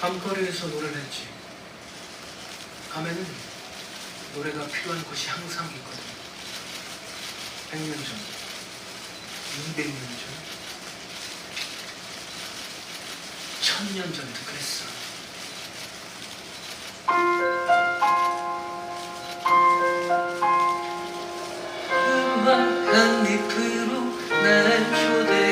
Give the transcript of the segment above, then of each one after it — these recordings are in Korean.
밤거리에서 노래를 했지. 밤에는 노래가 필요한 곳이 항상 있거든. 100년 전, 200년 전, 1000년 전도 그랬어. 음악 잎으로 날 초대해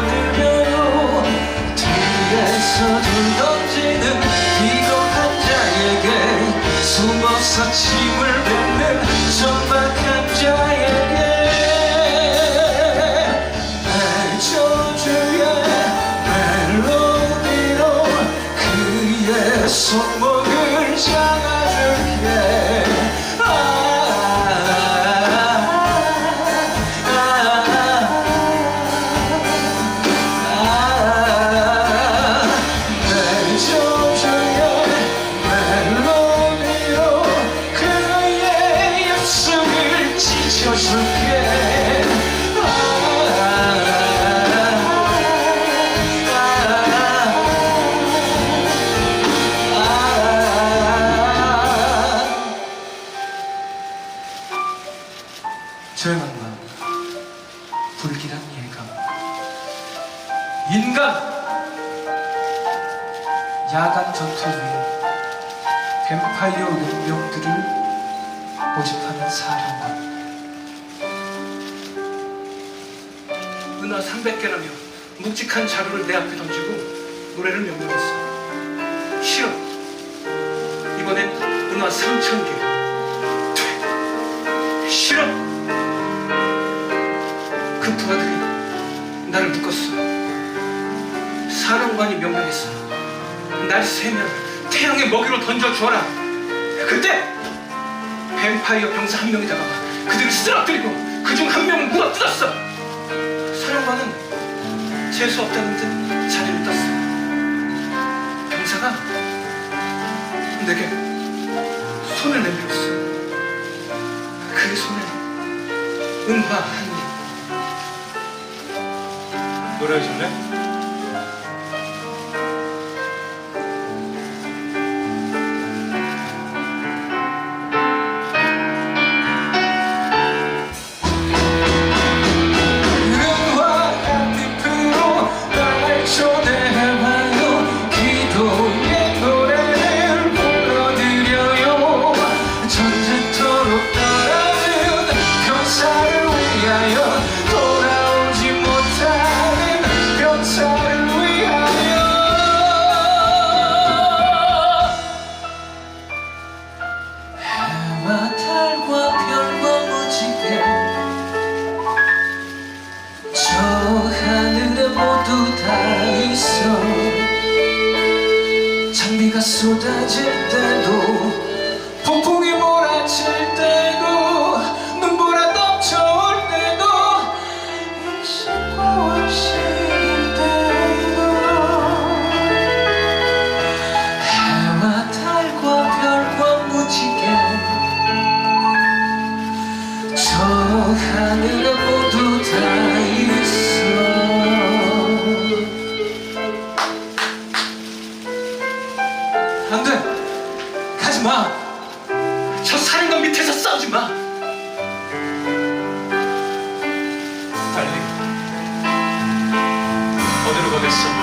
불러드려요 뒤에서 돈 던지는 비겁한 자에게 숨어서 침 예감 인간! 야간 전투 위에 뱀파이어 용병들을 모집하는 사령관 은하 300개라며 묵직한 자루를 내 앞에 던지고 노래를 명령했어. 싫어. 이번엔 은하 3000개. 싫어 그 부하들이 나를 묶었어. 사령관이 명령했어. 날 세면 태양의 먹이로 던져 주어라. 그때 뱀파이어 병사 한 명이 다가와 그들을 쓰러뜨리고 그 중 한 명은 물어 뜯었어. 사령관은 재수 없다는 듯 자리를 떴어. 병사가 내게 손을 내밀었어. 그 손에 은화 한 입. 노래하실래? 모두 다 있어. 장비가 쏟아질 때 안 돼. 가지 마. 저 사령관 밑에서 싸우지 마. 빨리. 어디로 가겠어?